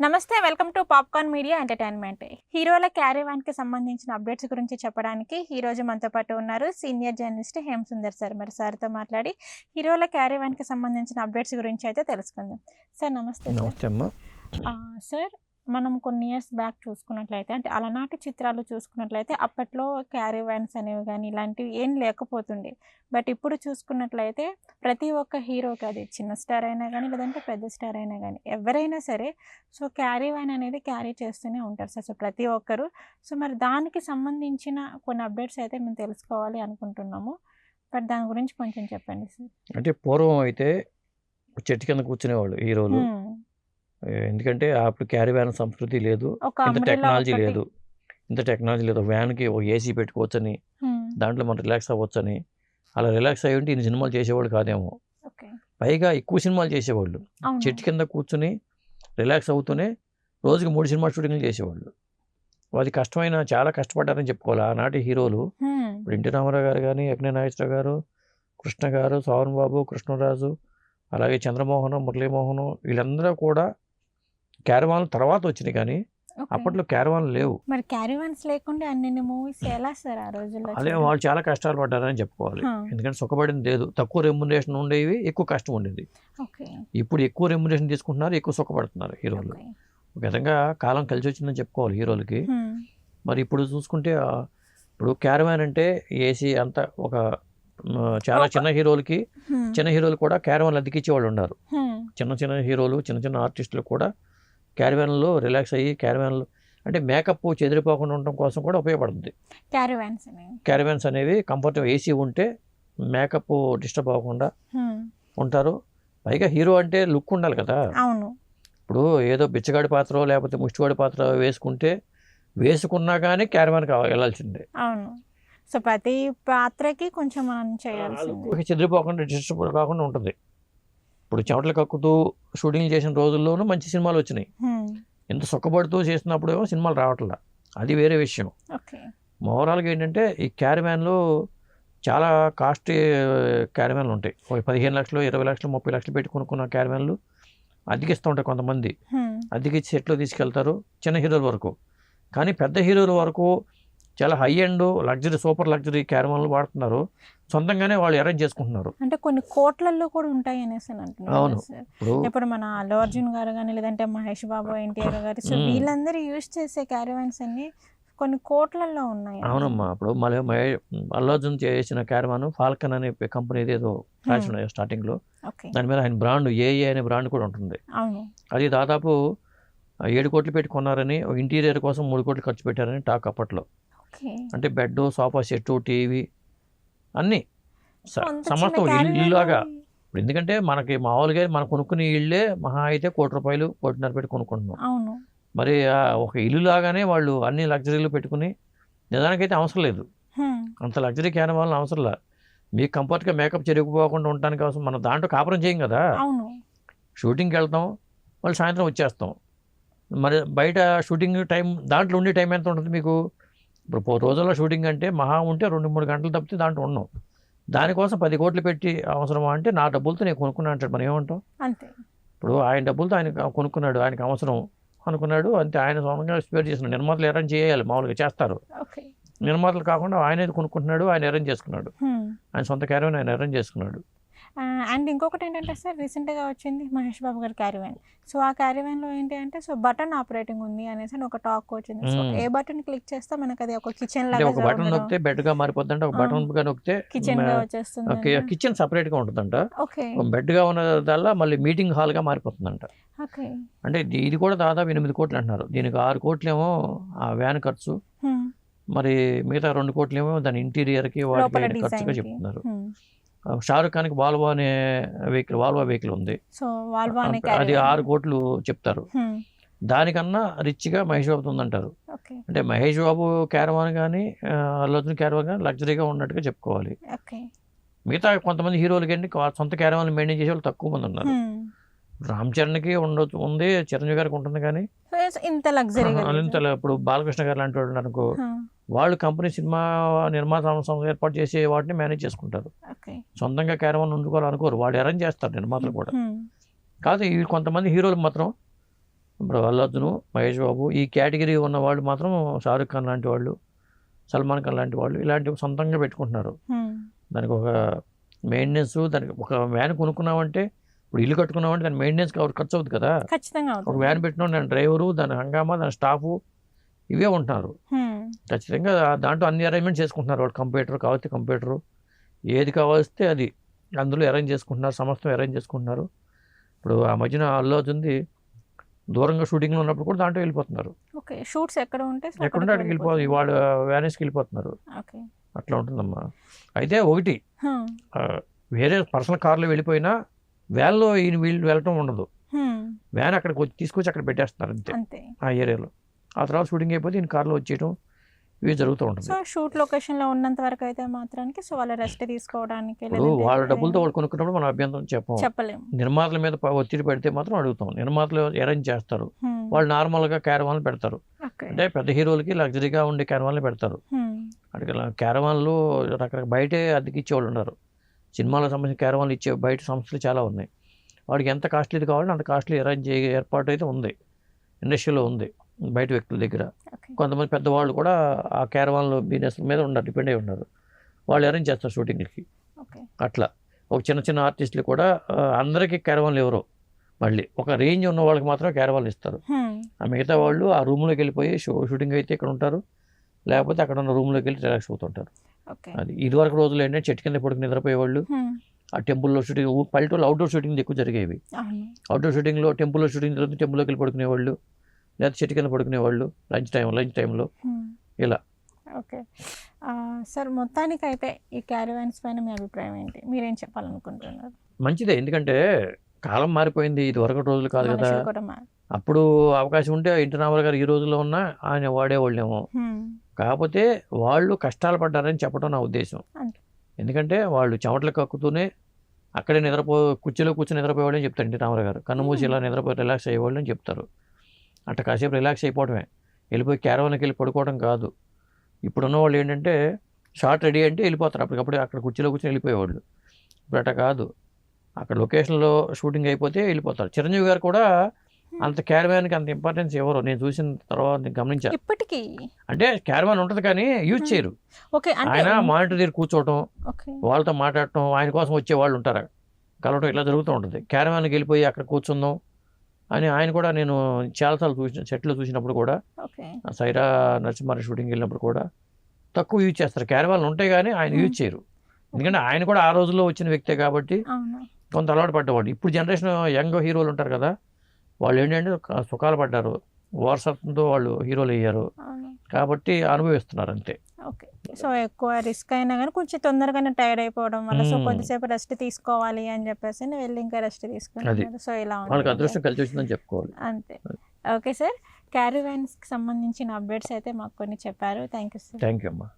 నమస్తే welcome to popcorn media entertainment. హీరోల క్యారీవాన్కి సంబంధించిన అప్డేట్స్ గురించి చెప్పడానికి ఈ రోజు మనతో పాటు ఉన్నారు senior journalist Hem Sundar sir. మరి సార్తో మాట్లాడి హీరోల క్యారీవాన్కి సంబంధించిన అప్డేట్స్ గురించి అయితే తెలుసుకుందాం. సార్ నమస్తే అమ్మా. సార్ మనం కొన్ని ఇయర్స్ బ్యాక్ చూసుకున్నట్లయితే అంటే అలనాటి చిత్రాలు చూసుకున్నట్లయితే అప్పట్లో క్యారీ వ్యాన్స్ అనేవి కానీ ఇలాంటివి ఏం లేకపోతుండే. బట్ ఇప్పుడు చూసుకున్నట్లయితే ప్రతి ఒక్క హీరోకి అది చిన్న స్టార్ అయినా కానీ లేదంటే పెద్ద స్టార్ అయినా కానీ ఎవరైనా సరే సో క్యారీ వ్యాన్ అనేది క్యారీ చేస్తూనే ఉంటారు. సార్ సో ప్రతి ఒక్కరు. సో మరి దానికి సంబంధించిన కొన్ని అప్డేట్స్ అయితే మేము తెలుసుకోవాలి అనుకుంటున్నాము. బట్ దాని గురించి కొంచెం చెప్పండి సార్ అంటే పూర్వం అయితే చెట్టు కింద కూర్చునేవాళ్ళు హీరోలు. ఎందుకంటే అప్పుడు క్యారీ వ్యాన్ సంస్కృతి లేదు. ఇంత టెక్నాలజీ లేదు. ఇంత టెక్నాలజీ లేదు. వ్యాన్కి ఒక ఏసీ పెట్టుకోవచ్చని. దాంట్లో మనం రిలాక్స్ అవ్వచ్చని అలా రిలాక్స్ అయ్యి ఉంటే ఇన్ని సినిమాలు చేసేవాళ్ళు కాదేమో. పైగా ఎక్కువ సినిమాలు చేసేవాళ్ళు. చెట్టు కింద కూర్చుని రిలాక్స్ అవుతూనే రోజుకి మూడు సినిమా షూటింగ్లు చేసేవాళ్ళు. అది కష్టమైన చాలా కష్టపడ్డారని చెప్పుకోవాలి. ఆనాటి హీరోలు. ఇప్పుడు ఎన్టీ రామారావు గారు కానీ అగ్ని నాగేశ్వర గారు కృష్ణ గారు సోహన్ బాబు కృష్ణరాజు అలాగే చంద్రమోహన్ మురళీమోహన్ వీళ్ళందరూ కూడా క్యారవాన్ తర్వాత వచ్చినాయి కానీ. అప్పట్లో క్యారవాన్ లేవు. మరి క్యారీవాన్స్ లేకుండా అన్ని మూవీస్ ఎలా సార్ ఆ రోజుల్లో అదే? వాళ్ళు చాలా కష్టాలు పడ్డారని చెప్పుకోవాలి. ఎందుకంటే సుఖపడింది లేదు. తక్కువ రెమ్యునరేషన్ ఉండేవి ఎక్కువ కష్టం ఉండేది. ఇప్పుడు ఎక్కువ రెమ్యునరేషన్ తీసుకుంటున్నారు ఎక్కువ సుఖపడుతున్నారు హీరోలు. ఒక విధంగా కాలం కలిసి వచ్చిందని చెప్పుకోవాలి హీరోలకి. మరి ఇప్పుడు చూసుకుంటే ఇప్పుడు క్యారవాన్ అంటే ఏసీ అంతా ఒక చాలా చిన్న హీరోలకి చిన్న హీరోలు కూడా క్యారవాన్లు అద్దెకిచ్చే వాళ్ళు ఉన్నారు చిన్న చిన్న హీరోలు చిన్న చిన్న ఆర్టిస్టులు కూడా క్యారవాన్లో రిలాక్స్ అయ్యి క్యారవాన్లు అంటే మేకప్ చెదిరిపోకుండా ఉండడం కోసం కూడా ఉపయోగపడుతుంది. క్యారీవాన్స్ క్యారవాన్స్ అనేవి కంఫర్ట్ ఏసీ ఉంటే మేకప్ డిస్టర్బ్ అవ్వకుండా ఉంటారు. పైగా హీరో అంటే లుక్ ఉండాలి కదా. అవును. ఇప్పుడు ఏదో బిచ్చగాడి పాత్ర లేకపోతే ముష్టివాడి పాత్ర వేసుకుంటే వేసుకున్నా కానీ క్యారవాన్ కావాలి వెళ్ళాల్సిందే. అవును. సో ప్రతి పాత్రకి కొంచెం మనం లుక్ చెదిరిపోకుండా డిస్టర్బ్ కాకుండా ఉంటుంది. ఇప్పుడు చెమటలు కక్కుతూ షూటింగ్ చేసిన రోజుల్లోనూ మంచి సినిమాలు వచ్చినాయి. ఎంత సుఖపడుతూ చేసినప్పుడు ఏమో సినిమాలు రావట్లా. అది వేరే విషయం. ఓవరాల్గా ఏంటంటే ఈ క్యారివ్యాన్లు చాలా కాస్ట్ క్యారివ్యాన్లు ఉంటాయి. పదిహేను లక్షలు ఇరవై లక్షలు ముప్పై లక్షలు పెట్టి కొనుక్కున్న క్యారివ్యాన్లు అద్దెకిస్తూ ఉంటాయి కొంతమంది అద్దెకిచ్చి సెట్లో తీసుకెళ్తారు చిన్న హీరోల వరకు. కానీ పెద్ద హీరోల వరకు చాలా high and luxury super luxury క్యారివ్యాన్లు వాడుతున్నారు. సొంతంగానే వాళ్ళు అరేంజ్ చేసుకుంటున్నారు. అంటే కొన్ని కోట్లల్లో కూడా ఉంటాయి అనేసి అంటున్నారు అవును. ఇప్పుడు మన అల్లు అర్జున్ గారు కానీ లేదంటే మహేష్ బాబు ఎన్టీఆర్ గారు సో. వీళ్ళందరూ యూజ్ చేసే క్యారీవాన్స్ అన్ని కొన్ని కోట్లల్లో ఉన్నాయి. అవునమ్మా. ఇప్పుడు మళ్ళీ అల్లు అర్జున్ చేసిన క్యారివాన్ ఫాల్కన్ అనే కంపెనీ ఏదో రాసిన స్టార్టింగ్లో. ఓకే. దాని మీద ఆయన బ్రాండ్ ఏఏ అనే బ్రాండ్ కూడా ఉంటుంది. అది దాదాపు ఏడు కోట్లు పెట్టి కొన్నారని ఇంటీరియర్ కోసం మూడు కోట్లు ఖర్చు పెట్టారని టాక్ అప్పట్లో. అంటే బెడ్ సోఫా సెట్ టీవీ అన్నీ సమస్తం ఇల్లులాగా ఇప్పుడు ఎందుకంటే మనకి మామూలుగా మనం కొనుక్కునే ఇళ్ళే మహా అయితే కోటి రూపాయలు కోటిన్నర పెట్టి కొనుక్కుంటున్నాం. మరి ఒక ఇల్లు లాగానే వాళ్ళు అన్ని లగ్జరీలు పెట్టుకుని నిజానికైతే అవసరం లేదు. అంత లగ్జరీ క్యాన్ అవసరం లేదు మీకు కంఫర్ట్గా మేకప్ చెరిగిపోకుండా ఉండడానికి అవసరం. మనం దాంట్లో కాపురం చేయం కదా. షూటింగ్కి వెళ్తాం మళ్ళీ సాయంత్రం వచ్చేస్తాం. మరి బయట షూటింగ్ టైం దాంట్లో ఉండే టైం ఎంత ఉంటుంది మీకు? ఇప్పుడు పో రోజుల్లో షూటింగ్ అంటే మహా ఉంటే రెండు మూడు గంటలు తప్పితే దాంట్లో ఉన్నాం దానికోసం పది కోట్లు పెట్టి అవసరమా అంటే నా డబ్బులతో నేను కొనుక్కున్నా అంటాడు. మనం ఏమంటాం? అంతే. ఇప్పుడు ఆయన డబ్బులతో ఆయన కొనుక్కున్నాడు ఆయనకు అవసరం అనుకున్నాడు అంతే ఆయన సొంతంగా స్పేర్ చేస్తున్నాడు. నిర్మాతలు అరేంజ్ చేయాలి మామూలుగా చేస్తారు. నిర్మాతలు కాకుండా ఆయన కొనుక్కుంటున్నాడు ఆయన అరేంజ్ చేసుకున్నాడు. ఆయన సొంత క్యారియర్ ఆయన అరేంజ్ చేసుకున్నాడు. అండ్ ఇంకొకటి ఏంటంటే సార్ రీసెంట్గా వచ్చింది మహేష్ బాబు గారి క్యారీవాన్. సో ఆ క్యారీవాన్లో ఏంటి అంటే సో బటన్ ఆపరేటింగ్ ఉంది అనేసి అని ఒక టాక్ వచ్చింది. సో. ఏ బటన్ క్లిక్ చేస్తే మనకి అది ఒక కిచెన్ అంటే లాగా ఒక బటన్ నొక్కితే బెడ్గా మారిపోద్దంటే ఒక ఆ. బటన్గా నొక్కితే కిచెన్గా వచ్చేస్తుంది కిచెన్ సపరేట్గా ఉంటుందంట. ఓకే. బెడ్గా ఉన్నదల్లా మళ్ళీ మీటింగ్ హాల్గా మారిపోతుందంట. ఓకే. అంటే ఇది- కూడా దాదాపు ఎనిమిది కోట్లు అంటున్నారు. దీనికి ఆరు కోట్లేమో ఆ వ్యాన్ ఖర్చు. మరి మిగతా రెండు కోట్లేమో దాని ఇంటీరియర్కి వాటికి ఖర్చుగా చెప్తున్నారు. షారుఖ్ ఖాన్కి వాల్వో అనే వెహికల్ వాల్వో వెహికల్ ఉంది. అది ఆరు కోట్లు చెప్తారు. దానికన్నా రిచ్గా మహేష్ బాబు ఉందంటారు. అంటే మహేష్ బాబు క్యారవాన్ కానీ అల్లు అర్జున్ క్యారవాన్ కానీ లగ్జరీగా ఉన్నట్టుగా చెప్పుకోవాలి. మిగతా కొంతమంది హీరోలు కానీ సొంత క్యారవాన్ మెయింటైన్ చేసే వాళ్ళు తక్కువ మంది ఉన్నారు. రామ్ చరణ్కి ఉండొచ్చు ఉంది చిరంజీవి గారికి ఉంటుంది కానీ. ఇంత ఇప్పుడు బాలకృష్ణ గారు లాంటి వాళ్ళు అనుకో వాళ్ళు కంపెనీ సినిమా నిర్మాత సంస్థ ఏర్పాటు చేసే వాటిని మేనేజ్ చేసుకుంటారు. సొంతంగా క్యారవాన్ ఉంచుకోవాలి అనుకోరు. వాళ్ళు అరేంజ్ చేస్తారు నిర్మాతలు కూడా. కాదు ఈ కొంతమంది హీరోలు మాత్రం ఇప్పుడు అల్లు అర్జున్ మహేష్ బాబు ఈ కేటగిరీ ఉన్న వాళ్ళు మాత్రం షారుఖ్ ఖాన్ లాంటి వాళ్ళు సల్మాన్ ఖాన్ లాంటి వాళ్ళు ఇలాంటివి సొంతంగా పెట్టుకుంటున్నారు. దానికి ఒక మెయింటెనెన్స్ దానికి ఒక వ్యాన్ కొనుక్కున్నామంటే ఇప్పుడు ఇల్లు కట్టుకున్నామంటే దాని మెయింటెనెన్స్ ఖర్చు అవుతుంది కదా. ఖచ్చితంగా ఒక వ్యాన్ పెట్టినా దాని డ్రైవరు దాని హంగామా దాని స్టాఫు ఇవే ఉంటున్నారు. ఖచ్చితంగా దాంట్లో అన్ని అరేంజ్మెంట్ చేసుకుంటున్నారు వాళ్ళు. కంప్యూటర్ కావాల్సి కంప్యూటరు ఏది కావాల్స్తే అది. అందులో అరేంజ్ చేసుకుంటున్నారు సమస్తం అరేంజ్ చేసుకుంటున్నారు. ఇప్పుడు ఆ మధ్యన అల్లు అర్జున్ది దూరంగా షూటింగ్లో ఉన్నప్పుడు కూడా దాంట్లో వెళ్ళిపోతున్నారు. ఓకే షూట్స్ ఎక్కడ ఉంటే సో ఎక్కడుంటే అక్కడికి వెళ్ళిపోతుంది. వాళ్ళు వ్యానేజ్కి వెళ్ళిపోతున్నారు. ఓకే. అట్లా ఉంటుందమ్మా. అయితే ఒకటి వేరే పర్సనల్ కార్లో వెళ్ళిపోయినా వ్యాన్లో ఈయన వీళ్ళు వెళ్ళటం ఉండదు. వ్యాన్ అక్కడికి వచ్చి తీసుకొచ్చి అక్కడ పెట్టేస్తున్నారు అంతే. ఆ ఏరియాలో. ఆ తర్వాత షూటింగ్ అయిపోతే ఈయన కార్లో వచ్చేయటం. ఇవి జరుగుతూ ఉంటుంది. సో షూట్ లొకేషన్లో ఉన్నంత వరకు అయితే మాత్రానికి సో వాళ్ళ రెస్ట్ తీసుకోవడానికి వాళ్ళ డబ్బులతో వాళ్ళు కొనుక్కున్నప్పుడు మనం అభ్యంతరం చెప్పం చెప్పలేము. నిర్మాతల మీద ఒత్తిడి పెడితే మాత్రం అడుగుతాం. నిర్మాతలు అరేంజ్ చేస్తారు. వాళ్ళు నార్మల్గా క్యారవాన్లు పెడతారు. అంటే పెద్ద హీరోలకి లగ్జరీగా ఉండే క్యారవాన్లు పెడతారు. అక్కడ క్యారవాన్లు రకరకాల బయటే అద్దెకి ఇచ్చేవాళ్ళు ఉన్నారు. సినిమాలకు సంబంధించిన క్యారవాన్లు ఇచ్చే బయట సంస్థలు చాలా ఉన్నాయి. వాడికి ఎంత కాస్ట్లీది కావాలంటే అంత కాస్ట్లీ అరేంజ్ ఏర్పాటు అయితే ఉంది. ఇండస్ట్రీలో ఉంది. బయట వ్యక్తుల దగ్గర. కొంతమంది పెద్దవాళ్ళు కూడా ఆ క్యారవాన్లు బిజినెస్ మీద ఉన్నారు డిపెండ్ అయి ఉన్నారు. వాళ్ళు అరేంజ్ చేస్తారు షూటింగ్లకి. అట్లా. ఒక చిన్న చిన్న ఆర్టిస్టులు కూడా అందరికీ క్యారవాన్లు ఎవరు. మళ్ళీ ఒక రేంజ్ ఉన్న వాళ్ళకి మాత్రం క్యారవాన్లు ఇస్తారు. ఆ మిగతా వాళ్ళు ఆ రూమ్లోకి వెళ్ళిపోయి షూ షూటింగ్ అయితే ఇక్కడ ఉంటారు. లేకపోతే అక్కడ ఉన్న రూమ్లోకి వెళ్ళి రిలాక్స్ అవుతుంటారు. అది ఇదివరకు రోజులు ఏంటంటే చెట్టు కింద పడుకుని నిద్రపోయేవాళ్ళు. ఆ టెంపుల్లో షూటింగ్ పల్లెటూళ్ళు అవుట్డోర్ షూటింగ్ ఎక్కువ జరిగేవి. అవుట్డోర్ షూటింగ్లో టెంపుల్లో షూటింగ్ జరుగుతుంది టెంపుల్లోకి వెళ్ళి పడుకునేవాళ్ళు. లేకపోతే చెట్టు కింద పడుకునేవాళ్ళు లంచ్ టైం లంచ్ టైంలో. ఇలా. ఓకే. సార్ మొత్తానికి అయితే ఈ క్యారివాన్స్ పైన మీ అభిప్రాయం ఏంటి? మీరేం చెప్పాలనుకుంటున్నారు? మంచిదే. ఎందుకంటే కాలం మారిపోయింది. ఇది వరకు రోజులు కాదు కదా. అప్పుడు అవకాశం ఉంటే ఇంటి రామారావు గారు ఈ రోజుల్లో ఉన్నా ఆయన వాడేవాళ్ళేమో. కాకపోతే వాళ్ళు కష్టాలు పడ్డారని చెప్పడం నా ఉద్దేశం. ఎందుకంటే వాళ్ళు చెమటలు కక్కుతూనే అక్కడే నిద్రపో కుర్చీలో కూర్చొని నిద్రపోయేవాళ్ళని చెప్తారు ఇంటి రామారావు గారు కన్ను మూసి ఇలా నిద్రపోయి రిలాక్స్ అయ్యేవాళ్ళు అని చెప్తారు. అట్లా కాసేపు రిలాక్స్ అయిపోవడమే వెళ్ళిపోయి క్యారవాన్కి వెళ్ళి పడుకోవడం కాదు. ఇప్పుడున్న వాళ్ళు ఏంటంటే షార్ట్ రెడీ అంటే వెళ్ళిపోతారు. అప్పటికప్పుడు అక్కడ కుర్చీలో కూర్చొని వెళ్ళిపోయేవాళ్ళు. ఇప్పుడు అట్లా కాదు. అక్కడ లొకేషన్లో షూటింగ్ అయిపోతే వెళ్ళిపోతారు. చిరంజీవి గారు కూడా అంత క్యారవాన్కి అంత ఇంపార్టెన్స్ ఎవరు నేను చూసిన తర్వాత గమనించాను ఇప్పటికీ? అంటే క్యారవాన్ ఉంటుంది కానీ యూజ్. చేయరు. ఆయన మానిటర్ దగ్గర కూర్చోవటం వాళ్ళతో మాట్లాడటం ఆయన కోసం వచ్చే వాళ్ళు ఉంటారు. కలవటం ఇట్లా జరుగుతూ ఉంటుంది. క్యారవాన్కి వెళ్ళిపోయి అక్కడ కూర్చుందాం. అని ఆయన కూడా నేను చాలాసార్లు చూసిన సెట్లో చూసినప్పుడు కూడా సైరా నరసింహారావు షూటింగ్ వెళ్ళినప్పుడు కూడా తక్కువ యూజ్ చేస్తారు. క్యారవాన్లు ఉంటాయి కానీ ఆయన. యూజ్ చేయరు. ఎందుకంటే ఆయన కూడా ఆ రోజుల్లో వచ్చిన వ్యక్తే కాబట్టి కొంత అలవాటు పడ్డవాడు. ఇప్పుడు జనరేషన్ యంగ్ హీరోలు ఉంటారు కదా వాళ్ళు ఏంటంటే సుఖాలు పడ్డారు. వారసత్వంతో వాళ్ళు హీరోలు అయ్యారు. కాబట్టి అనుభవిస్తున్నారు అంతే ఓకే. సో ఎక్కువ రిస్క్ అయినా కానీ కొంచెం తొందరగానే టైర్డ్ అయిపోవడం వల్ల సో. కొద్దిసేపు రెస్ట్ తీసుకోవాలి అని చెప్పేసి వెళ్ళి ఇంకా రెస్ట్ తీసుకున్నాను. సో ఇలా వాళ్ళకి. అదృష్టం కలిసి వచ్చిందని చెప్పుకోవాలి. అంతే. Okay sir. క్యారీవాన్స్కి సంబంధించిన అప్డేట్స్ అయితే మాకు కొన్ని చెప్పారు. Thank you sir. Thank you అమ్మా.